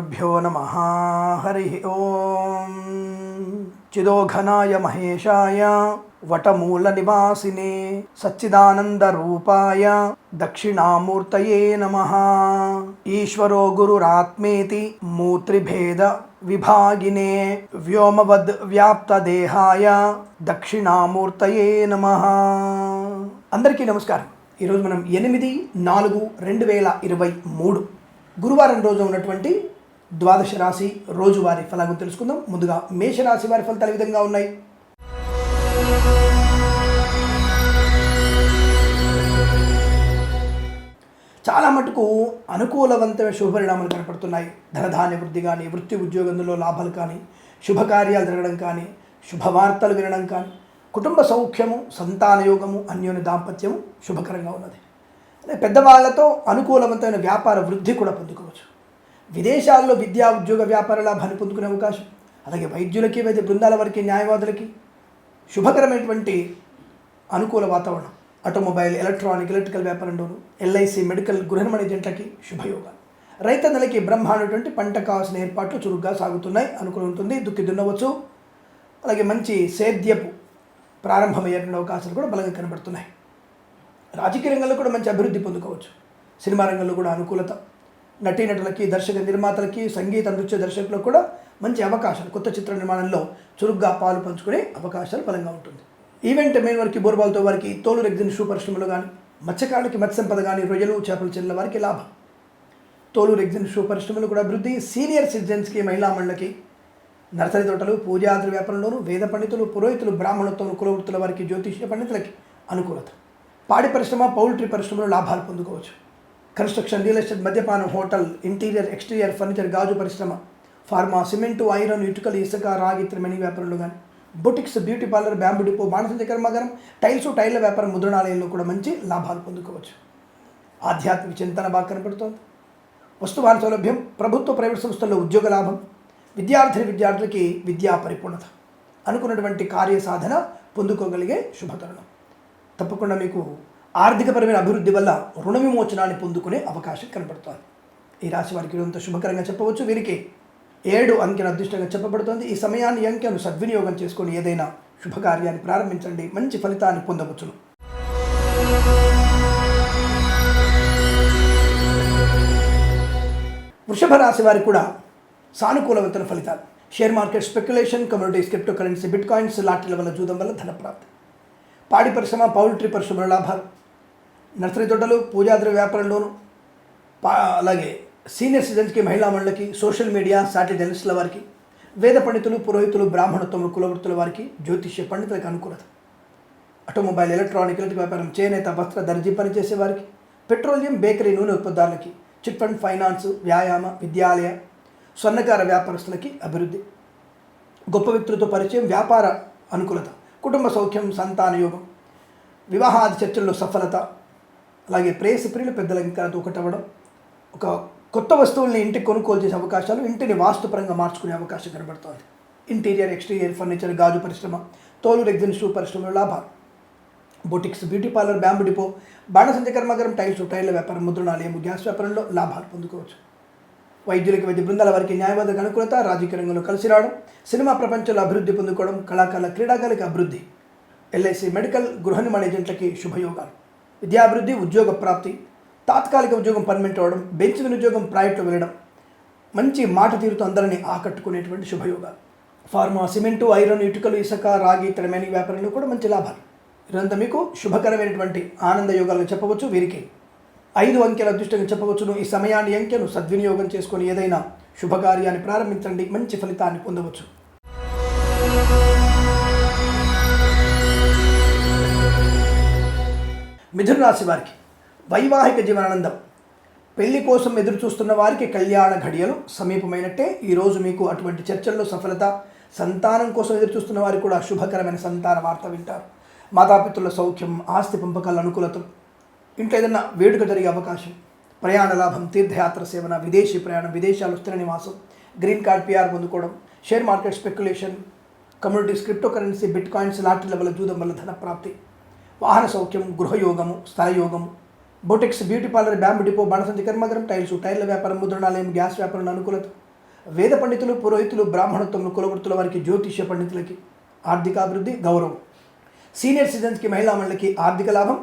శ్రీగురుభ్యో నమ హరి ఓం. చిదోఘనాయ మహేషాయ వటమూల నివాసినే సచ్చిదానంద రూపాయ దక్షిణామూర్తయే నమ. ఈశ్వరో గురురాత్మేతి మూత్రిభేద విభాగినే వ్యోమవద్ వ్యాప్త దేహాయ దక్షిణామూర్తయే నమ. అందరికీ నమస్కారం. ఈరోజు మనం ఎనిమిది నాలుగు రెండు వేల ఇరవై మూడు గురువారం రోజు ఉన్నటువంటి ద్వాదశ రాశి రోజువారి ఫలాలను తెలుసుకుందాం. ముందుగా మేషరాశి వారి ఫలితాలు విధంగా ఉన్నాయి? చాలా మటుకు అనుకూలవంతమైన శుభపరిణామాలు కనపడుతున్నాయి. ధనధాన్య వృద్ధి కానీ వృత్తి ఉద్యోగంలో లాభాలు కానీ శుభకార్యాలు జరగడం కానీ శుభవార్తలు వినడం కానీ కుటుంబ సౌఖ్యము సంతానయోగము అన్యోన్య దాంపత్యము శుభకరంగా ఉన్నది. పెద్దవాళ్ళతో అనుకూలవంతమైన వ్యాపార వృద్ధి కూడా పొందుకోవచ్చు. విదేశాల్లో విద్యా ఉద్యోగ వ్యాపార లాభాన్ని పొందుకునే అవకాశం. అలాగే వైద్యులకి వైద్య బృందాల వారికి న్యాయవాదులకి శుభకరమైనటువంటి అనుకూల వాతావరణం. ఆటోమొబైల్ ఎలక్ట్రానిక్ ఎలక్ట్రికల్ వ్యాపారంలోను ఎల్ఐసి మెడికల్ గృహనిర్మాణ ఏజెంట్లకి శుభయోగాలు రైతన్నలకి బ్రహ్మాండటువంటి పంట కావాల్సిన ఏర్పాట్లు చురుగ్గా సాగుతున్నాయి అనుకూలం ఉంటుంది. దుక్కి దున్నవచ్చు. అలాగే మంచి సేద్యపు ప్రారంభమయ్యేటువంటి అవకాశాలు కూడా బలంగా కనబడుతున్నాయి. రాజకీయ రంగంలో కూడా మంచి అభివృద్ధి పొందుకోవచ్చు. సినిమా రంగంలో కూడా అనుకూలత నటీనటులకి దర్శక నిర్మాతలకి సంగీత నృత్య దర్శకులకు కూడా మంచి అవకాశాలు కొత్త చిత్ర నిర్మాణంలో చురుగ్గా పాలు పంచుకునే అవకాశాలు బలంగా ఉంటుంది. ఈవెంట్ మెయిన్ వారికి బోర్బాల్తో వారికి తోలు రెగ్జిన్ షూ పరిశ్రమలు కానీ మత్స్యకారులకి మత్స్యంపద కానీ రొయ్యలు చేపలు చెల్లెల వారికి లాభం. తోలు రెగ్జిన్ షూ పరిశ్రమలు కూడా అభివృద్ధి సీనియర్ సిటిజన్స్కి మహిళా మండలికి నర్సరీ తోటలు పూజాద్రి వ్యాపారంలోనూ వేద పండితులు పురోహితులు బ్రాహ్మణత్వం కులవృత్తుల వారికి జ్యోతిష్య పండితులకి అనుకూలత. పాడి పరిశ్రమ పౌల్ట్రీ పరిశ్రమలో లాభాలు పొందుకోవచ్చు. కన్స్ట్రక్షన్ రియల్ ఎస్టేట్ మద్యపానం హోటల్ ఇంటీరియర్ ఎక్స్టీరియర్ ఫర్నిచర్ గాజు పరిశ్రమ ఫార్మా సిమెంటు ఐరన్ ఇటుకలు ఇసుక రాగి త్రిమణి వ్యాపారంలో కానీ boutiques beauty parlour bamboo depot మానసిక కర్మాగారం టైల్స్ టైల్ల వ్యాపారం ముద్రణాలయంలో కూడా మంచి లాభాలు పొందుకోవచ్చు. ఆధ్యాత్మిక చింతన బాగా కనపడుతోంది. వస్తువాన సౌలభ్యం ప్రభుత్వ ప్రైవేట్ సంస్థల్లో ఉద్యోగ లాభం విద్యార్థి విద్యార్థులకి విద్యా పరిపూర్ణత. అనుకున్నటువంటి కార్య సాధన పొందుకోగలిగే శుభతరుణం. తప్పకుండా మీకు ఆర్థికపరమైన అభివృద్ధి వల్ల రుణ విమోచనాన్ని పొందుకునే అవకాశం కనపడుతోంది. ఈ రాశి వారికి ఇంత శుభకరంగా చెప్పవచ్చు. వీరికి ఏడు అంకెను అదృష్టంగా చెప్పబడుతోంది. ఈ సమయాన్ని అంకెను సద్వినియోగం చేసుకొని ఏదైనా శుభకార్యాన్ని ప్రారంభించండి. మంచి ఫలితాన్ని పొందవచ్చును. వృషభ రాశి వారికి కూడా సానుకూలవంతమైన ఫలితాలు. Share market speculation communities crypto currency bitcoins లాటరీల వల్ల జూదం వల్ల ధన ప్రాప్తి పాడి పరిశ్రమ పౌల్ట్రీ పరిశ్రమల లాభాలు. నర్సరీ తోటలు పూజాద్ర వ్యాపారంలోను అలాగే సీనియర్ సిటిజన్స్కి మహిళా మండలికి సోషల్ మీడియా సాటిలైట్ జర్నలిస్టుల వారికి వేద పండితులు పురోహితులు బ్రాహ్మణత్వం కులవృత్తుల వారికి జ్యోతిష్య పండితులకు అనుకూలత. ఆటోమొబైల్ ఎలక్ట్రానిక్ వ్యాపారం చేనేత వస్త్ర దర్జీ పనిచేసే వారికి పెట్రోలియం బేకరీ నూనె ఉత్పత్తులకి చిట్ ఫండ్ ఫైనాన్స్ వ్యాయామ విద్యాలయ స్వర్ణకార వ్యాపారస్తులకి అభివృద్ధి. గొప్ప వ్యక్తులతో పరిచయం వ్యాపార అనుకూలత కుటుంబ సౌఖ్యం సంతాన యోగం వివాహాది చర్చల్లో సఫలత అలాగే ప్రేసి ప్రియులు పెద్దల ఇంకా ఒకటవ్వడం ఒక కొత్త వస్తువుల్ని ఇంటికి కొనుగోలు చేసే అవకాశాలు ఇంటిని వాస్తుపరంగా మార్చుకునే అవకాశం కనబడుతోంది. ఇంటీరియర్ ఎక్స్టీరియర్ ఫర్నిచర్ గాజు పరిశ్రమ తోలు రెగ్జిన్ షూ పరిశ్రమలో లాభాలు. Boutiques beauty parlour bamboo depot బాణసంచ కర్మాగారం టైల్స్ టైర్ల వ్యాపారం ముద్రణాలయం గ్యాస్ వ్యాపారంలో లాభాలు పొందుకోవచ్చు. వైద్యులకి వైద్య బృందాల వారికి న్యాయవాద అనుకూలత రాజకీయ రంగంలో కలిసి రావడం సినిమా ప్రపంచంలో అభివృద్ధి పొందుకోవడం కళాకారుల క్రీడాకారులకు అభివృద్ధి. ఎల్ఐసి మెడికల్ గృహ నిర్మాణ ఏజెంట్లకి శుభయోగాలు. విద్యాభివృద్ధి ఉద్యోగ ప్రాప్తి తాత్కాలిక ఉద్యోగం పర్మనెంట్ అవ్వడం బెంచ్ ఉద్యోగం ప్రైవేట్లో వెళ్ళడం మంచి మాట తీరుతో అందరినీ ఆకట్టుకునేటువంటి శుభయోగాలు. ఫార్మా సిమెంటు ఐరన్ ఇటుకలు ఇసుక రాగి ఇతరమైన వ్యాపారంలో కూడా మంచి లాభాలు. ఇదంతా మీకు శుభకరమైనటువంటి ఆనంద యోగాలను చెప్పవచ్చు వీరికి ఐదు అంకెల అదృష్టంగా చెప్పవచ్చును. ఈ సమయాన్ని అంకెను సద్వినియోగం చేసుకొని ఏదైనా శుభకార్యాన్ని ప్రారంభించండి మంచి ఫలితాన్ని పొందవచ్చు. మిథున రాశి వారికి. వైవాహిక జీవనానందం. పెళ్ళి కోసం ఎదురు చూస్తున్న వారికి కళ్యాణ ఘడియలు సమీపమైనట్టే ఈరోజు మీకు అటువంటి చర్చల్లో సఫలత సంతానం కోసం ఎదురు చూస్తున్న వారికి కూడా శుభకరమైన సంతాన వార్త వింటారు. మాతాపితృల సౌఖ్యం ఆస్తి పంపకాల అనుకూలతలు. ఇంట్లో ఏదైనా వేడుక జరిగే అవకాశం ప్రయాణ లాభం తీర్థయాత్ర సేవన విదేశీ ప్రయాణం విదేశాలు స్థిర నివాసం గ్రీన్ కార్డ్ పిఆర్ పొందుకోవడం share market speculation communities crypto currency bitcoins లాటరీల వల్ల జూదం వల్ల ధన ప్రాప్తి వాహన సౌఖ్యం గృహయోగము స్థలయోగము boutiques beauty parlour bamboo depot బాణసంచి కర్మాగరం టైల్స్ టైర్ల వ్యాపారం ముద్రణాలయం గ్యాస్ వ్యాపారం అనుకూలత. వేద పండితులు పురోహితులు బ్రాహ్మణత్వములు కులవృత్తుల వారికి జ్యోతిష్య పండితులకి ఆర్థికాభివృద్ధి గౌరవం. సీనియర్ సిటిజన్స్కి మహిళా మండలికి ఆర్థిక లాభం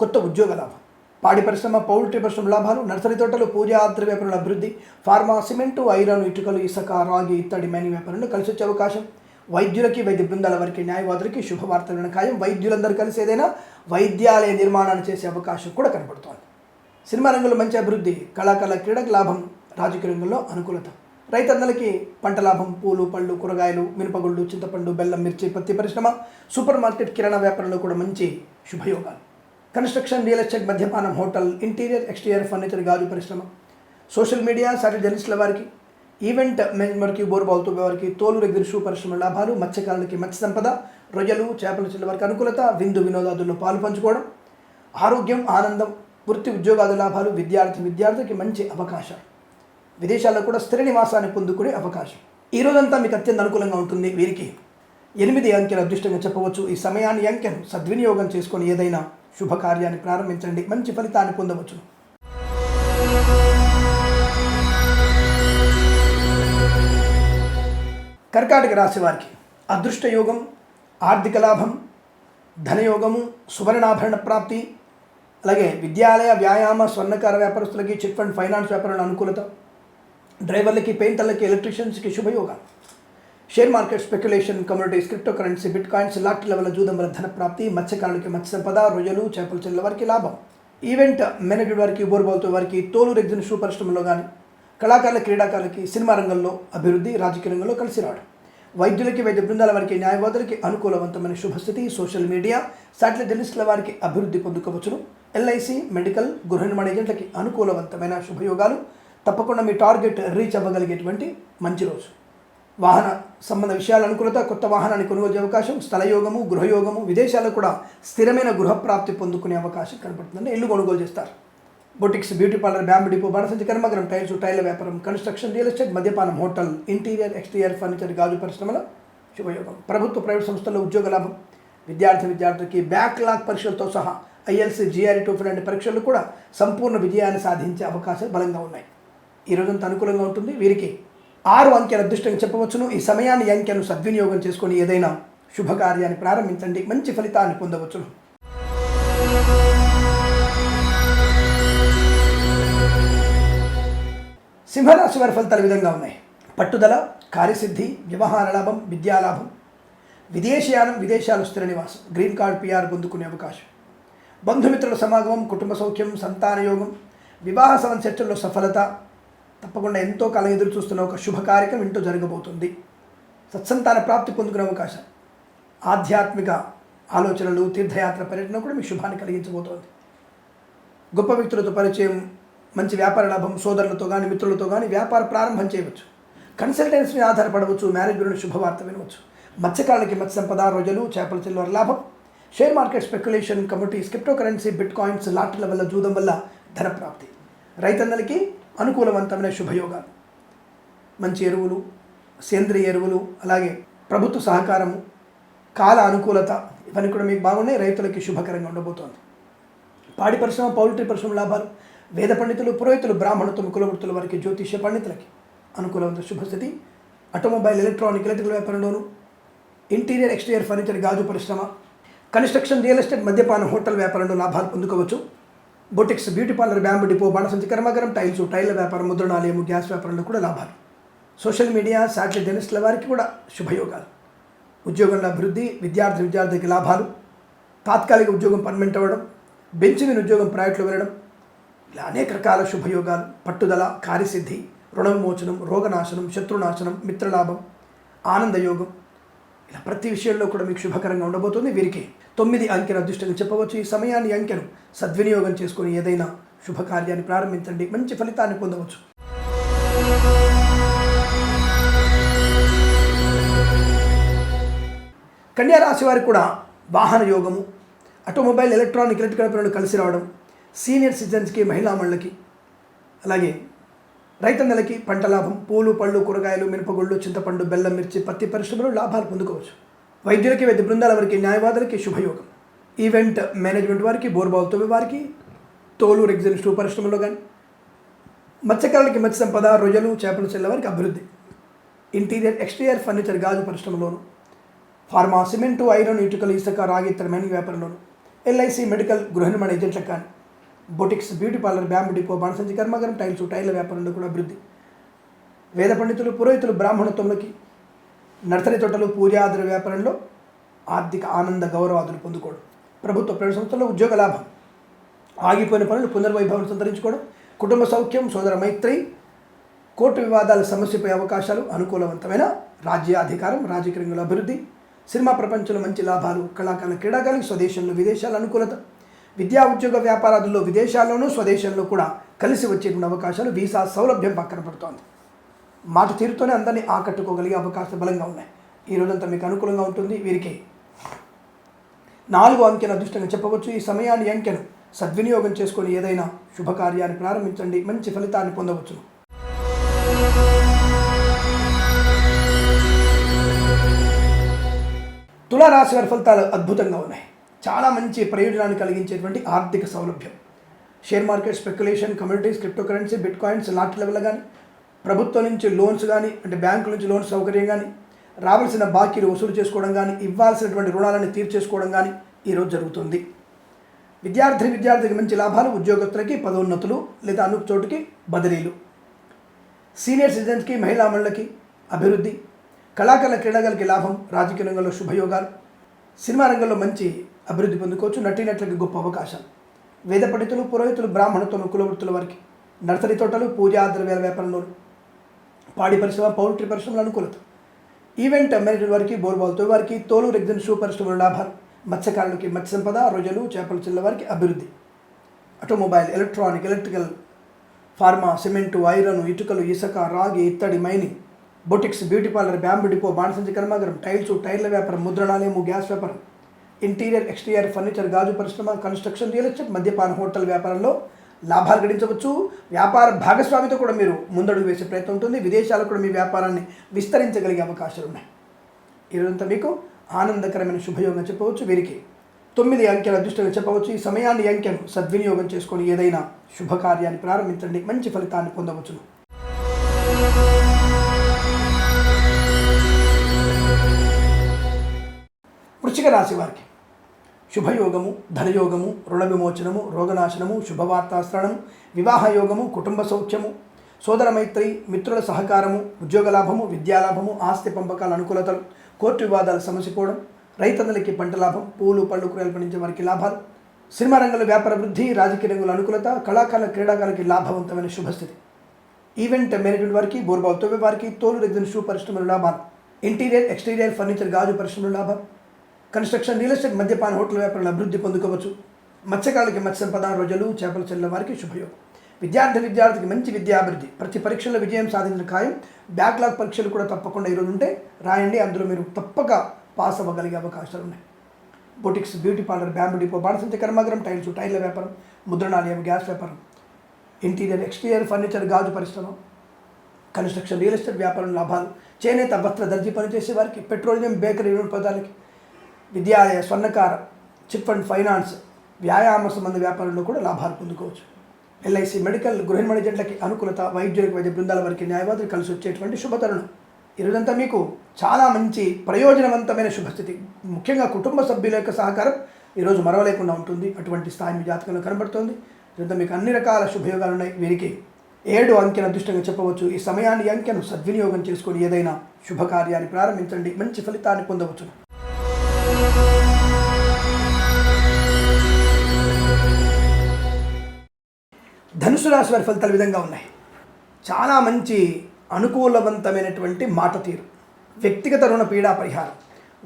కొత్త ఉద్యోగ లాభం. పాడి పరిశ్రమ పౌల్ట్రీ పరిశ్రమ లాభాలు నర్సరీ తోటలు పూజ ఆద్ర వ్యాపారుల అభివృద్ధి ఫార్మా సిమెంటు ఐరన్ ఇటుకలు ఇసుక రాగి ఇత్తడి మైనింగ్ వ్యాపారంలో కలిసి వచ్చే అవకాశం. వైద్యులకి వైద్య బృందాల వారికి న్యాయవాదులకి శుభవార్తలను ఖాయం వైద్యులందరూ కలిసి ఏదైనా వైద్యాలయ నిర్మాణాన్ని చేసే అవకాశం కూడా కనబడుతోంది. సినిమా రంగంలో మంచి అభివృద్ధి కళాకారుల క్రీడకు లాభం రాజకీయ రంగంలో అనుకూలత. రైతన్నలకి పంట లాభం పూలు పళ్ళు కూరగాయలు మినపగుళ్ళు చింతపండు బెల్లం మిర్చి పత్తి పరిశ్రమ సూపర్ మార్కెట్ కిరాణా వ్యాపారంలో కూడా మంచి శుభయోగాలు. కన్స్ట్రక్షన్ రియల్ ఎస్టేట్ మద్యపానం హోటల్ ఇంటీరియర్ ఎక్స్టీరియర్ ఫర్నిచర్ గాజు పరిశ్రమ. సోషల్ మీడియా సాటి జర్నలిస్టుల వారికి ఈవెంట్ మేనేజ్మెంట్కి బోరుబావుతో వారికి తోలు దగ్గర షూ పరిశ్రమ లాభాలు మత్స్యకారులకి మత్స్య సంపద రొయ్యలు చేపల చిల్ల వారికి అనుకూలత విందు వినోదాదుల్లో పాలు పంచుకోవడం ఆరోగ్యం ఆనందం వృత్తి ఉద్యోగాది లాభాలు విద్యార్థి విద్యార్థికి మంచి అవకాశాలు విదేశాల్లో కూడా స్థిర నివాసాన్ని పొందుకునే అవకాశం. ఈ రోజంతా మీకు అత్యంత అనుకూలంగా ఉంటుంది వీరికి. ఎనిమిది అంకెలు అదృష్టంగా చెప్పవచ్చు. ఈ సమయాన్ని అంకెను సద్వినియోగం చేసుకొని ఏదైనా శుభకార్యాన్ని ప్రారంభించండి. మంచి ఫలితాన్ని పొందవచ్చు కర్కాటక రాశి వారికి అదృష్టయోగం ఆర్థిక లాభం ధనయోగము సువర్ణాభరణ ప్రాప్తి అలాగే విద్యాలయ వ్యాయామ స్వర్ణకార వ్యాపారస్తులకి చిట్ ఫండ్ ఫైనాన్స్ వ్యాపారాల అనుకూలత డ్రైవర్లకి పెయింటర్లకి ఎలక్ట్రీషియన్స్కి శుభయోగం. Share market speculation communities crypto currency bitcoins lot level జూదంబర ధన ప్రాప్తి మత్స్యకారులకి మత్స్య సంపద రొయ్యలు చేపలు చెల్లెల వారికి లాభం. ఈవెంట్ మేనేజ్డ్ వారికి బోర్బాల్తో వారికి తోలు రెగ్జిన్ షూ పరిశ్రమలో కానీ కళాకారుల క్రీడాకారులకి సినిమా రంగంలో అభివృద్ధి రాజకీయ రంగంలో కలిసి రావడం వైద్యులకి వైద్య బృందాల వారికి న్యాయవాదులకి అనుకూలవంతమైన శుభస్థితి సోషల్ మీడియా శాటిలైట్ జర్నలిస్టుల వారికి అభివృద్ధి పొందుకోవచ్చును. ఎల్ఐసి మెడికల్ గృహ నిర్మాణ ఏజెంట్లకి అనుకూలవంతమైన శుభయోగాలు. తప్పకుండా మీ టార్గెట్ రీచ్ అవ్వగలిగేటువంటి మంచి రోజు. వాహన సంబంధ విషయాల అనుకూలత కొత్త వాహనాన్ని కొనుగోలు అవకాశం స్థలయోగము గృహయోగము విదేశాల్లో కూడా స్థిరమైన గృహ ప్రాప్తి పొందుకునే అవకాశం కనబడుతుందని ఇల్లు కొనుగోలు చేస్తారు. Boutiques beauty parlour bamboo depot బాణసంచి కర్మగరం టైల్స్ టైల్ వ్యాపారం కన్స్ట్రక్షన్ రియల్ ఎస్టేట్ మద్యపానం హోటల్ ఇంటీరియర్ ఎక్స్టీరియర్ ఫర్నిచర్ గాజు పరిశ్రమల శుభయోగం. ప్రభుత్వ ప్రైవేట్ సంస్థల్లో ఉద్యోగ లాభం. విద్యార్థి విద్యార్థులకి బ్యాక్లాగ్ పరీక్షలతో సహా ఐఎల్సీ జిఆర్ఈ టోఫిల్ లాంటి పరీక్షలు కూడా సంపూర్ణ విజయాన్ని సాధించే అవకాశాలు బలంగా ఉన్నాయి. ఈ రోజంతా అనుకూలంగా ఉంటుంది. వీరికి ఆరు అంకెల అదృష్టంగా చెప్పవచ్చును. ఈ సమయాన్ని అంకెను సద్వినియోగం చేసుకొని ఏదైనా శుభకార్యాన్ని ప్రారంభించండి. మంచి ఫలితాన్ని పొందవచ్చును. సింహరాశి వారి ఫలితాలు విధంగా ఉన్నాయి. పట్టుదల కార్యసిద్ధి వ్యవహార లాభం విద్యాలాభం విదేశీయానం విదేశాలు స్థిర నివాసం. గ్రీన్ కార్డ్ పిఆర్ పొందుకునే అవకాశం. బంధుమిత్రుల సమాగమం కుటుంబ సౌఖ్యం సంతాన యోగం. వివాహ సంబంధ చర్చల్లో సఫలత. తప్పకుండా ఎంతో కాలం ఎదురు చూస్తున్న ఒక శుభ కార్యక్రమం ఇంటూ జరగబోతుంది. సత్సంతాన ప్రాప్తి పొందుకునే అవకాశం. ఆధ్యాత్మిక ఆలోచనలు తీర్థయాత్ర పర్యటన కూడా మీకు శుభాన్ని కలిగించబోతోంది. గొప్ప వ్యక్తులతో పరిచయం మంచి వ్యాపార లాభం సోదరులతో కానీ మిత్రులతో కానీ వ్యాపార ప్రారంభం చేయవచ్చు. కన్సల్టెన్సీని ఆధారపడవచ్చు మ్యారేజ్ గురించి శుభవార్త వినవచ్చు. మత్స్యకారులకి మత్స్య సంపద రోజులు చేపల చిల్లర లాభం. Share market speculation communities crypto currency bitcoins లాటరీల వల్ల జూదం వల్ల ధన ప్రాప్తి. రైతన్నలకి అనుకూలవంతమైన శుభయోగాలు. మంచి ఎరువులు సేంద్రియ ఎరువులు అలాగే ప్రభుత్వ సహకారము కాల అనుకూలత ఇవన్నీ కూడా మీకు బాగున్నాయి. రైతులకి శుభకరంగా ఉండబోతోంది. పాడి పరిశ్రమ పౌల్ట్రీ పరిశ్రమ లాభాలు. వేద పండితులు పురోహితులు బ్రాహ్మణత్వం కులవృత్తుల వారికి జ్యోతిష్య పండితులకి అనుకూలమైన శుభస్థితి ఆటోమొబైల్ ఎలక్ట్రానిక్ ఎలక్ట్రికల్ వ్యాపారంలోను ఇంటీరియర్ ఎక్స్టీరియర్ ఫర్నిచర్ గాజు పరిశ్రమ కన్స్ట్రక్షన్ రియల్ ఎస్టేట్ మద్యపానం హోటల్ వ్యాపారంలో లాభాలు పొందుకోవచ్చు. Boutiques beauty parlour bamboo depot బాణసంచి కర్మాగారం టైల్స్ టైల్ వ్యాపారం ముద్రణాలయము గ్యాస్ వ్యాపారంలో కూడా లాభాలు. సోషల్ మీడియా శాటిలైట్ జర్నలిస్టుల వారికి కూడా శుభయోగాలు. ఉద్యోగంలో అభివృద్ధి విద్యార్థి విద్యార్థికి లాభాలు. తాత్కాలిక ఉద్యోగం పర్మనెంట్ అవ్వడం బెంచ్ మీద ఉద్యోగం ప్రైవేట్లో వెళ్ళడం ఇలా అనేక రకాల శుభయోగాలు పట్టుదల కార్యసిద్ధి రుణవిమోచనం రోగనాశనం శత్రునాశనం మిత్రలాభం ఆనందయోగం. ఇలా ప్రతి విషయంలో కూడా మీకు శుభకరంగా ఉండబోతుంది. వీరికి తొమ్మిది అంకెల అదృష్టంగా చెప్పవచ్చు. ఈ సమయాన్ని అంకెను సద్వినియోగం చేసుకుని ఏదైనా శుభకార్యాన్ని ప్రారంభించండి. మంచి ఫలితాన్ని పొందవచ్చు. కన్యా రాశి వారికి కూడా వాహన యోగము ఆటోమొబైల్ ఎలక్ట్రానిక్ ఎలక్ట్రికల్ పనులు కలిసి రావడం సీనియర్ సిటిజన్స్కి మహిళా మళ్ళకి అలాగే రైతన్నలకి పంట లాభం పూలు పళ్ళు కూరగాయలు మినపగుళ్ళు చింతపండు బెల్లం మిర్చి పత్తి పరిశ్రమలు లాభాలు పొందుకోవచ్చు. వైద్యులకి వైద్య బృందాల వారికి న్యాయవాదులకి శుభయోగం. ఈవెంట్ మేనేజ్మెంట్ వారికి బోర్బావుతో వారికి తోలు రెగ్జిన్ స్టూ పరిశ్రమలో కానీ మత్స్యకారులకి మత్స్య సంపద రొయ్యలు చేపలు చెల్ల వారికి అభివృద్ధి. ఇంటీరియర్ ఎక్స్టీరియర్ ఫర్నిచర్ గాజు పరిశ్రమలోను ఫార్మా సిమెంటు ఐరన్ ఇటుకలు ఇసుక రాగి ఇతర మైనింగ్ వ్యాపారంలోను ఎల్ఐసి మెడికల్ గృహ నిర్మాణ ఏజెంట్లకు కానీ boutiques beauty parlour bamboo depot బాణసంచి కర్మాగారం టైల్స్ టైర్ల వ్యాపారంలో కూడా అభివృద్ధి. వేద పండితులు పురోహితులు బ్రాహ్మణత్వంలోకి నర్సరీ తోటలు పూజాదుల వ్యాపారంలో ఆర్థిక ఆనంద గౌరవాదులు పొందుకోవడం. ప్రభుత్వ ప్రైవేట్ సంస్థల్లో ఉద్యోగ లాభం. ఆగిపోయిన పనులు పునర్వైభవం సంతరించుకోవడం. కుటుంబ సౌఖ్యం సోదర మైత్రి కోర్టు వివాదాల సమస్యపై అవకాశాలు అనుకూలవంతమైన రాజ్యాధికారం రాజకీయ రంగంలో అభివృద్ధి. సినిమా ప్రపంచంలో మంచి లాభాలు కళాకారుల క్రీడాకారులకు స్వదేశంలో విదేశాల అనుకూలత. విద్యా ఉద్యోగ వ్యాపారాదుల్లో విదేశాల్లోనూ స్వదేశంలో కూడా కలిసి వచ్చేటువంటి అవకాశాలు వీసా సౌలభ్యం పక్కన పడుతోంది. మాట తీరుతోనే అందరినీ ఆకట్టుకోగలిగే అవకాశాలు బలంగా ఉన్నాయి. ఈ రోజంతా మీకు అనుకూలంగా ఉంటుంది. వీరికి నాలుగు అంకెను అదృష్టంగా చెప్పవచ్చు. ఈ సమయాన్ని అంకెను సద్వినియోగం చేసుకొని ఏదైనా శుభకార్యాన్ని ప్రారంభించండి. మంచి ఫలితాన్ని పొందవచ్చును తులారాశి వారి ఫలితాలు అద్భుతంగా ఉన్నాయి. చాలా మంచి ప్రయోజనాన్ని కలిగించేటువంటి ఆర్థిక సౌలభ్యం. Share market speculation communities crypto currency bitcoins lot level కానీ ప్రభుత్వం నుంచి లోన్స్ కానీ అంటే బ్యాంకుల నుంచి లోన్ సౌకర్యం కానీ రావాల్సిన బాకీలు వసూలు చేసుకోవడం కానీ ఇవ్వాల్సినటువంటి రుణాలను తీర్చేసుకోవడం కానీ ఈరోజు జరుగుతుంది. విద్యార్థి విద్యార్థికి మంచి లాభాలు ఉద్యోగస్తులకి పదోన్నతులు లేదా అను చోటుకి బదిలీలు. సీనియర్ సిటిజన్స్కి మహిళా మండలికి అభివృద్ధి కళాకారుల క్రీడాకారులకి లాభం రాజకీయ రంగంలో శుభయోగాలు సినిమా రంగంలో మంచి అభివృద్ధి పొందుకోవచ్చు నటీనటులకి గొప్ప అవకాశాలు వేద పండితులు పురోహితులు బ్రాహ్మణత్వం కులవృత్తుల వారికి. నర్సరీ తోటలు పూజా ద్రవ్యాల వ్యాపారంలో పాడి పరిశ్రమ పౌల్ట్రీ పరిశ్రమల అనుకూలత. ఈవెంట్ మేనేజర్ వారికి బోర్బాల్తో వారికి తోలు రెగ్జన్ షూ పరిశ్రమల లాభాలు. మత్స్యకారులకి మత్స్య సంపద రొయ్యలు చేపల చిల్ల వారికి అభివృద్ధి. Automobile electronic electrical pharma cement iron ఇటుకలు ఇసుక రాగి ఇత్తడి mining boutiques beauty parlour bamboo depot బాణసంచి కర్మాగారం టైల్స్ టైర్ల వ్యాపారం ముద్రణాలయము గ్యాస్ వ్యాపారం. ఇంటీరియర్ ఎక్స్టీరియర్ ఫర్నిచర్ గాజు పరిశ్రమ కన్స్ట్రక్షన్ రియల్ ఎస్టేట్ మద్యపాన హోటల్ వ్యాపారంలో లాభాలు గడించవచ్చు. వ్యాపార భాగస్వామితో కూడా మీరు ముందడుగు వేసే ప్రయత్నం ఉంటుంది. విదేశాలకు కూడా మీ వ్యాపారాన్ని విస్తరించగలిగే అవకాశాలు ఉన్నాయి ఈరోజంతా మీకు ఆనందకరమైన శుభయోగం చెప్పవచ్చు. వీరికి తొమ్మిది అంకెల అదృష్టంగా చెప్పవచ్చు. ఈ సమయాన్ని అంకెను సద్వినియోగం చేసుకొని ఏదైనా శుభకార్యాన్ని ప్రారంభించండి. మంచి ఫలితాన్ని పొందవచ్చును. వృశ్చిక రాశి వారికి శుభయోగము ధనయోగము రుణ విమోచనము రోగనాశనము శుభవార్తాశ్రణము వివాహయోగము కుటుంబ సౌఖ్యము సోదర మైత్రి మిత్రుల సహకారము ఉద్యోగ లాభము విద్యాలాభము ఆస్తి పంపకాల అనుకూలతలు కోర్టు వివాదాలు సమసిపోవడం రైతన్నలకి పంట లాభం పూలు పళ్ళు కూరలు పండించే వారికి లాభాలు సినిమా రంగంలో వ్యాపార వృద్ధి రాజకీయ రంగుల అనుకూలత కళాకారుల క్రీడాకారులకి లాభవంతమైన శుభస్థితి. ఈవెంట్ మేనేజ్మెంట్ వారికి బోర్బావుతో వారికి తోలు రెగ్జిన్ షూ పరిశ్రమల లాభాలు ఇంటీరియర్ ఎక్స్టీరియర్ ఫర్నిచర్ గాజు పరిశ్రమల లాభాలు కన్స్ట్రక్షన్ రియల్ ఎస్టేట్ మద్యపాన హోటల్ వ్యాపారాలు అభివృద్ధి పొందుకోవచ్చు. మత్స్యకారులకి మత్స్య సంపద రోజులు చేపల చెల్లెల వారికి శుభయోగం. విద్యార్థి విద్యార్థికి మంచి విద్యాభివృద్ధి ప్రతి పరీక్షల్లో విజయం సాధించిన ఖాయం బ్యాక్లాగ్ పరీక్షలు కూడా తప్పకుండా ఈరోజు ఉంటే రాయండి. అందులో మీరు తప్పక పాస్ అవ్వగలిగే అవకాశాలు ఉన్నాయి. Boutiques beauty parlour bamboo depot బాణసంచ కర్మాగరం టైల్స్ టైర్ల వ్యాపారం ముద్రణాలయం గ్యాస్ వ్యాపారం ఇంటీరియర్ ఎక్స్టీరియర్ ఫర్నిచర్ గాజు పరిశ్రమ కన్స్ట్రక్షన్ రియల్ ఎస్టేట్ వ్యాపారం లాభాలు చేనేత వస్త్ర దర్జీ పనిచేసే వారికి పెట్రోలియం బేకరీ పదాలకి విద్యాలయ స్వర్ణకార చిట్ ఫండ్ ఫైనాన్స్ వ్యాయామ సంబంధ వ్యాపారంలో కూడా లాభాలు పొందుకోవచ్చు. ఎల్ఐసి మెడికల్ గృహ జట్లకి అనుకూలత వైద్యులకు వైద్య బృందాల వారికి న్యాయవాదులు కలిసి వచ్చేటువంటి శుభతరుణం. ఈరోజంతా మీకు చాలా మంచి ప్రయోజనవంతమైన శుభస్థితి. ముఖ్యంగా కుటుంబ సభ్యుల యొక్క సహకారం ఈరోజు మరవలేకుండా ఉంటుంది. అటువంటి స్థాయి మీ జాతకంలో కనబడుతోంది. ఈరోజు మీకు అన్ని రకాల శుభయోగాలు ఉన్నాయి వీరికి ఏడు అంకెను అదృష్టంగా చెప్పవచ్చు. ఈ సమయాన్ని అంకెను సద్వినియోగం చేసుకొని ఏదైనా శుభకార్యాన్ని ప్రారంభించండి. మంచి ఫలితాన్ని పొందవచ్చు. ధనుసు రాశి వారి ఫలితాలు విధంగా ఉన్నాయి. చాలా మంచి అనుకూలవంతమైనటువంటి మాట తీరు. వ్యక్తిగత రుణ పీడా పరిహారం.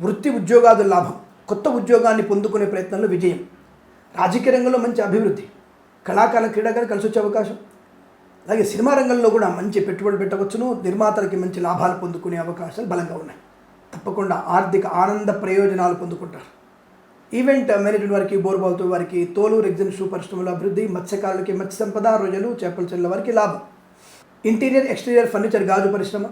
వృత్తి ఉద్యోగాదుల లాభం. కొత్త ఉద్యోగాన్ని పొందుకునే ప్రయత్నంలో విజయం. రాజకీయ రంగంలో మంచి అభివృద్ధి. కళాకారుల క్రీడాకారులు కలిసి వచ్చే అవకాశం. అలాగే సినిమా రంగంలో కూడా మంచి పెట్టుబడి పెట్టవచ్చును. నిర్మాతలకి మంచి లాభాలు పొందుకునే అవకాశాలు బలంగా ఉన్నాయి. తప్పకుండా ఆర్థిక ఆనంద ప్రయోజనాలు పొందుకుంటారు. ఈవెంట్ మేనేజ్మెంట్ వారికి బోర్బాల్తో వారికి తోలు రెగ్జిన్ షూ పరిశ్రమల అభివృద్ధి మత్స్యకారులకి మత్స్య సంపద రొయ్యలు చేపల చెల్ల వారికి లాభం. ఇంటీరియర్ ఎక్స్టీరియర్ ఫర్నిచర్ గాజు పరిశ్రమ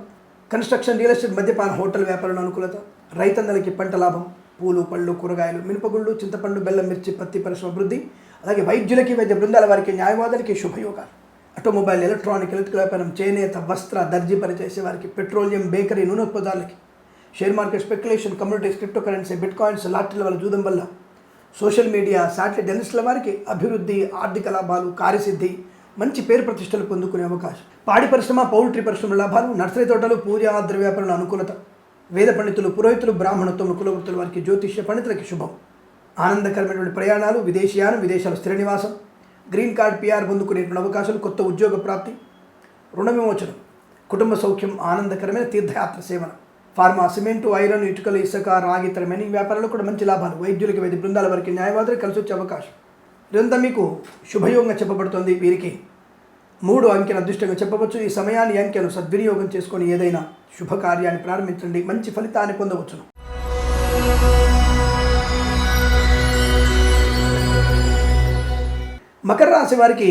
కన్స్ట్రక్షన్ రియల్ ఎస్టేట్ మద్యపాన హోటల్ వ్యాపారంలో అనుకూలత రైతన్నలకి పంట లాభం పూలు పళ్ళు కూరగాయలు మినపగుళ్ళు చింతపండు బెల్లం మిర్చి పత్తి పరిశ్రమ అభివృద్ధి అలాగే వైద్యులకి వైద్య బృందాల వారికి న్యాయవాదులకి శుభయోగాలు. ఆటోమొబైల్ ఎలక్ట్రానిక్ ఎలక్ట్రికల్ వ్యాపారం చేనేత వస్త్ర దర్జీ పనిచేసే వారికి పెట్రోలియం బేకరీ నూనె ఉత్పదాలకి share market speculation communities crypto currency bitcoins లాటరీల వల్ల జూదం వల్ల సోషల్ మీడియా శాటిలైట్ జర్నలిస్టుల వారికి అభివృద్ధి ఆర్థిక లాభాలు కార్యసిద్ధి మంచి పేరు ప్రతిష్టలు పొందుకునే అవకాశం. పాడి పరిశ్రమ పౌల్ట్రీ పరిశ్రమ లాభాలు నర్సరీ తోటలు పూజ ఆద్ర వ్యాపారుల అనుకూలత. వేద పండితులు పురోహితులు బ్రాహ్మణత్వం కులవృత్తుల వారికి జ్యోతిష్య పండితులకి శుభం. ఆనందకరమైనటువంటి ప్రయాణాలు విదేశీయానం విదేశాల స్థిర నివాసం. గ్రీన్ కార్డ్ పిఆర్ పొందుకునేటువంటి అవకాశాలు కొత్త ఉద్యోగ ప్రాప్తి. రుణ విమోచనం. కుటుంబ సౌఖ్యం ఆనందకరమైన తీర్థయాత్ర సేవన. ఫార్మా సిమెంటు ఐరన్ ఇటుకలు ఇసుక రాగి ఇతర ఈ వ్యాపారాలు కూడా మంచి లాభాలు. వైద్యులకి వైద్య బృందాల వారికి న్యాయవాదులు కలిసి వచ్చే అవకాశం. ఇదంతా మీకు శుభయోగంగా చెప్పబడుతుంది వీరికి. మూడు అంకెను అదృష్టంగా చెప్పవచ్చు. ఈ సమయాన్ని అంకెను సద్వినియోగం చేసుకొని ఏదైనా శుభకార్యాన్ని ప్రారంభించండి. మంచి ఫలితాన్ని పొందవచ్చును. మకర రాశి వారికి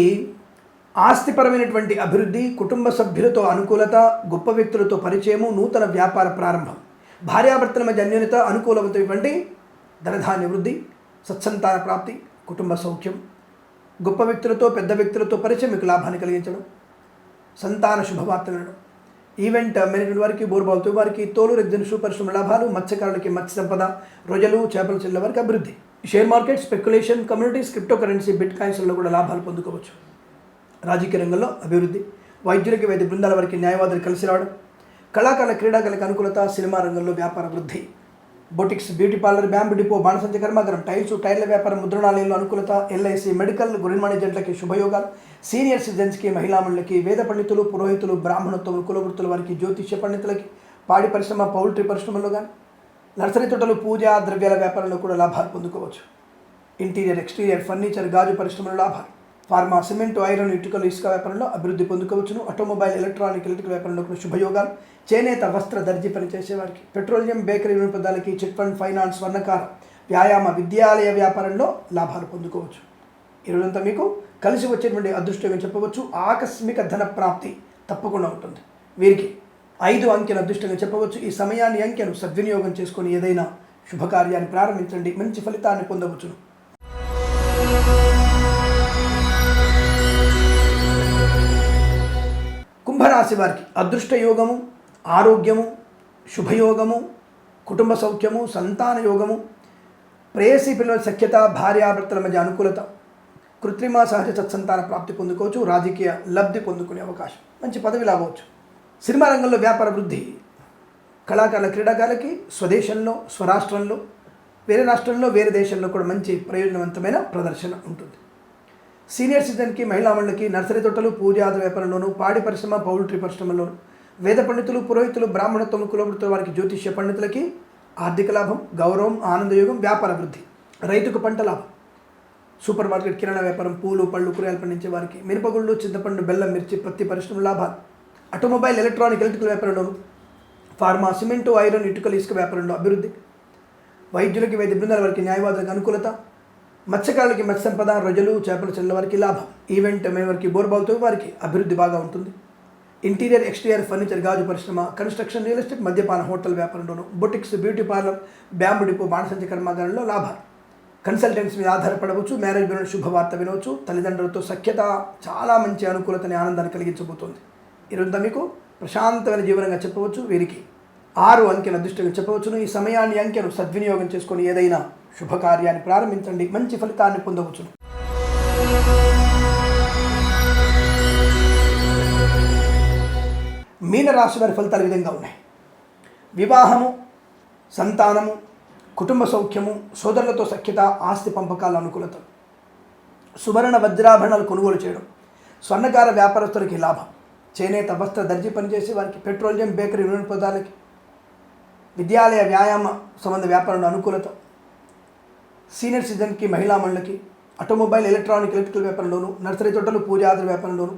ఆస్తిపరమైనటువంటి అభివృద్ధి కుటుంబ సభ్యులతో అనుకూలత గొప్ప వ్యక్తులతో పరిచయము నూతన వ్యాపార ప్రారంభం. భార్యాభర్తల మధ్య అన్యోన్యత అనుకూలమైనటువంటి ధనధాన్య వృద్ధి సత్సంతాన ప్రాప్తి కుటుంబ సౌఖ్యం. గొప్ప వ్యక్తులతో పెద్ద వ్యక్తులతో పరిచయం మీకు లాభాన్ని కలిగించడం. సంతాన శుభవార్త ఈవెంట్ మేనేజ్మెంట్ వారికి బోర్బావుతో వారికి తోలు రెద్దిన పరిశ్రమ లాభాలు మత్స్యకారులకి మత్స్య సంపద రొయ్యలు చేపల చెల్లెల వారికి అభివృద్ధి. Share market speculation communities crypto currency bit కాయిన్స్లో కూడా లాభాలు పొందుకోవచ్చు. రాజకీయ రంగంలో అభివృద్ధి వైద్యులకి వైద్య బృందాల వారికి న్యాయవాదులు కలిసి రావడం కళాకారుల క్రీడాకారులకు అనుకూలత సినిమా రంగంలో వ్యాపార వృద్ధి boutiques beauty parlour bamboo depot బాణసంచ కర్మాగారం టైల్స్ టైర్ల వ్యాపారం ముద్రణాలయంలో అనుకూలత ఎల్ఐసి మెడికల్ గురిన్ ఏజెంట్లకి శుభయోగాలు సీనియర్ సిటిజన్స్కి మహిళామణులకి వేద పండితులు పురోహితులు బ్రాహ్మణత్వం కులవృత్తుల వారికి జ్యోతిష్య పండితులకి పాడి పరిశ్రమ పౌల్ట్రీ పరిశ్రమలో కానీ నర్సరీ తోటలు పూజ ద్రవ్యాల వ్యాపారంలో కూడా లాభాలు పొందుకోవచ్చు. ఇంటీరియర్ ఎక్స్టీరియర్ ఫర్నిచర్ గాజు పరిశ్రమలో లాభాలు. ఫార్మా సిమెంట్ ఐరన్ ఇటుకలు ఇసుక వ్యాపారంలో అభివృద్ధి పొందుకోవచ్చును. ఆటోమొబైల్ ఎలక్ట్రానిక్ ఎలక్ట్రికల్ వ్యాపారంలో కూడా శుభయోగాలు. చేనేత వస్త్ర దర్జీ పనిచేసే వారికి పెట్రోలియం బేకరీ వినపదాలకి చిట్ ఫండ్ ఫైనాన్స్ వర్ణకార వ్యాయామ విద్యాలయ వ్యాపారంలో లాభాలు పొందుకోవచ్చు. ఈరోజంతా మీకు కలిసి వచ్చేటువంటి అదృష్టంగా చెప్పవచ్చు? ఆకస్మిక ధన ప్రాప్తి తప్పకుండా ఉంటుంది. వీరికి ఐదు అంకెల అదృష్టంగా చెప్పవచ్చు? ఈ సమయాన్ని అంకెను సద్వినియోగం చేసుకొని ఏదైనా శుభకార్యాన్ని ప్రారంభించండి. మంచి ఫలితాన్ని పొందవచ్చును. కుంభరాశి వారికి అదృష్ట యోగము ఆరోగ్యము శుభయోగము కుటుంబ సౌఖ్యము సంతాన యోగము ప్రేయసి పిల్లల సఖ్యత భార్యాభర్తల మధ్య అనుకూలత కృత్రిమ సహజ సత్సంతాన ప్రాప్తి పొందుకోవచ్చు రాజకీయ లబ్ధి పొందుకునే అవకాశం మంచి పదవి లాభవచ్చు. సినిమా రంగంలో వ్యాపార వృద్ధి కళాకారుల క్రీడాకారులకి స్వదేశంలో స్వరాష్ట్రంలో వేరే రాష్ట్రంలో వేరే దేశంలో కూడా మంచి ప్రయోజనవంతమైన ప్రదర్శన ఉంటుంది. సీనియర్ సిటిజన్కి మహిళామణులకి నర్సరీ తోటలు పూజాద వ్యాపారంలోను పాడి పరిశ్రమ పౌల్ట్రీ పరిశ్రమలోను వేద పండితులు పురోహితులు బ్రాహ్మణత్వం కులబడుతున్న వారికి జ్యోతిష్య పండితులకి ఆర్థిక లాభం గౌరవం ఆనందయోగం వ్యాపార వృద్ధి రైతుకు పంట లాభం. సూపర్ మార్కెట్ కిరాణా వ్యాపారం పూలు పళ్ళు కూరగాయలు పండించే వారికి మిరపగుళ్ళు చింతపండు బెల్లం మిర్చి పత్తి పరిశ్రమ లాభాలు. ఆటోమొబైల్ ఎలక్ట్రానిక్ ఎలక్ట్రికల్ వ్యాపారంలోను ఫార్మా సిమెంటు ఐరన్ ఇటుకలు ఇసుక వ్యాపారంలో అభివృద్ధి. వైద్యులకి వైద్య బృందాల వారికి న్యాయవాదులకు అనుకూలత మత్స్యకారులకి మత్స్య సంపద రొజలు చేపలు చెల్ల వారికి లాభం. ఈవెంట్ మే వారికి బోర్బాల్తో వారికి అభివృద్ధి బాగా ఉంటుంది. ఇంటీరియర్ ఎక్స్టీరియర్ ఫర్నిచర్ గాజు పరిశ్రమ కన్స్ట్రక్షన్ రియల్ ఎస్టేట్ మద్యపాన hotel వ్యాపారంలోను boutiques beauty parlour bamboo depot బాణసంచ కర్మాగారంలో లాభాలు. కన్సల్టెంట్స్ మీద ఆధారపడవచ్చు మ్యారేజ్ బిల్ శుభవార్త వినవచ్చు తల్లిదండ్రులతో సఖ్యత చాలా మంచి అనుకూలతని ఆనందాన్ని కలిగించబోతోంది. ఈరోజు మీకు ప్రశాంతమైన జీవనంగా చెప్పవచ్చు వీరికి. ఆరు అంకెల అదృష్టంగా చెప్పవచ్చును. ఈ సమయాన్ని అంకెను సద్వినియోగం చేసుకొని ఏదైనా శుభకార్యాన్ని ప్రారంభించండి. మంచి ఫలితాన్ని పొందవచ్చును. మీనరాశి వారి ఫలితాలు విధంగా ఉన్నాయి. వివాహము సంతానము కుటుంబ సౌఖ్యము సోదరులతో సఖ్యత ఆస్తి పంపకాల అనుకూలత సువర్ణ వజ్రాభరణాలు కొనుగోలు చేయడం స్వర్ణకార వ్యాపారస్తులకి లాభం చేనేత వస్త్ర దర్జీ పనిచేసే వారికి పెట్రోలియం బేకరీ వినోదపదాలకి విద్యాలయ వ్యాయామ సంబంధ వ్యాపారంలో అనుకూలత. సీనియర్ సిటిజన్కి మహిళామణులకి ఆటోమొబైల్ ఎలక్ట్రానిక్ ఎలక్ట్రికల్ వ్యాపారంలోను నర్సరీ తోటలు పూజాదుల వ్యాపారంలోను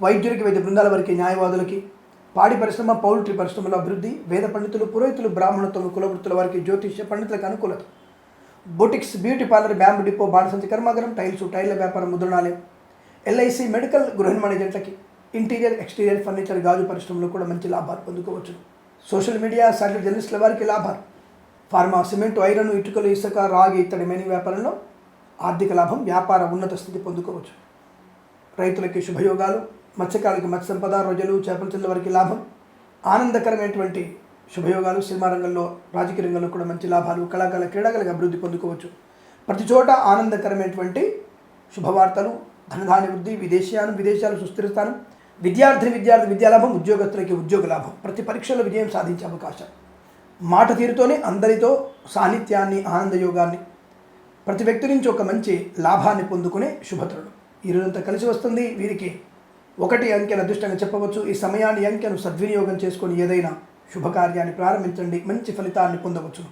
వైద్యులకి వైద్య బృందాల వారికి న్యాయవాదులకి పాడి పరిశ్రమ పౌల్ట్రీ పరిశ్రమల అభివృద్ధి వేద పండితులు పురోహితులు బ్రాహ్మణత్వం కులవృత్తుల వారికి జ్యోతిష్య పండితులకు అనుకూలత. Boutiques beauty parlour bamboo depot బాణసంచి కర్మాగారం టైల్స్ టైల్ల వ్యాపారం ముద్రణాలయం ఎల్ఐసి మెడికల్ గృహ మేనేజెంట్లకి ఇంటీరియర్ ఎక్స్టీరియర్ ఫర్నిచర్ గాజు పరిశ్రమలో కూడా మంచి లాభాలు పొందుకోవచ్చు సోషల్ మీడియా సాటిలైట్ జర్నలిస్టుల వారికి లాభాలు. ఫార్మా సిమెంట్ ఐరన్ ఇటుకలు ఇసుక రాగి ఇత్తడి మైనింగ్ వ్యాపారంలో ఆర్థిక లాభం వ్యాపార ఉన్నత స్థితి పొందుకోవచ్చు. రైతులకి శుభయోగాలు మత్స్యకారులకి మత్స్య సంపద రొజలు చేపల చెందిన వారికి లాభం ఆనందకరమైనటువంటి శుభయోగాలు సినిమా రంగంలో రాజకీయ రంగంలో కూడా మంచి లాభాలు కళాకాల క్రీడాకాలకు అభివృద్ధి పొందుకోవచ్చు. ప్రతి చోట ఆనందకరమైనటువంటి శుభవార్తలు ధనధాన్య వృద్ధి విదేశీయాలు విదేశాలు సుస్థిరస్థానం విద్యార్థిని విద్యార్థి విద్యాలాభం ఉద్యోగస్తులకి ఉద్యోగ లాభం. ప్రతి పరీక్షలో విజయం సాధించే అవకాశం. మాట తీరుతోనే అందరితో సాన్నిధ్యాన్ని ఆనందయోగాన్ని ప్రతి వ్యక్తి నుంచి ఒక మంచి లాభాన్ని పొందుకునే శుభతరుడు. ఈ రోజంతా కలిసి వస్తుంది వీరికి ఒకటి అంకెను అదృష్టంగా చెప్పవచ్చు. ఈ సమయాన్ని అంకెను సద్వినియోగం చేసుకొని ఏదైనా శుభకార్యాన్ని ప్రారంభించండి. మంచి ఫలితాన్ని పొందవచ్చు.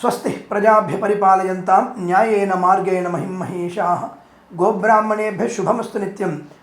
స్వస్తి ప్రజాభ్య పరిపాలయంతాం. న్యాయేన మార్గేణ మహిమహేషా గోబ్రాహ్మణేభ్య శుభమస్తు నిత్యం.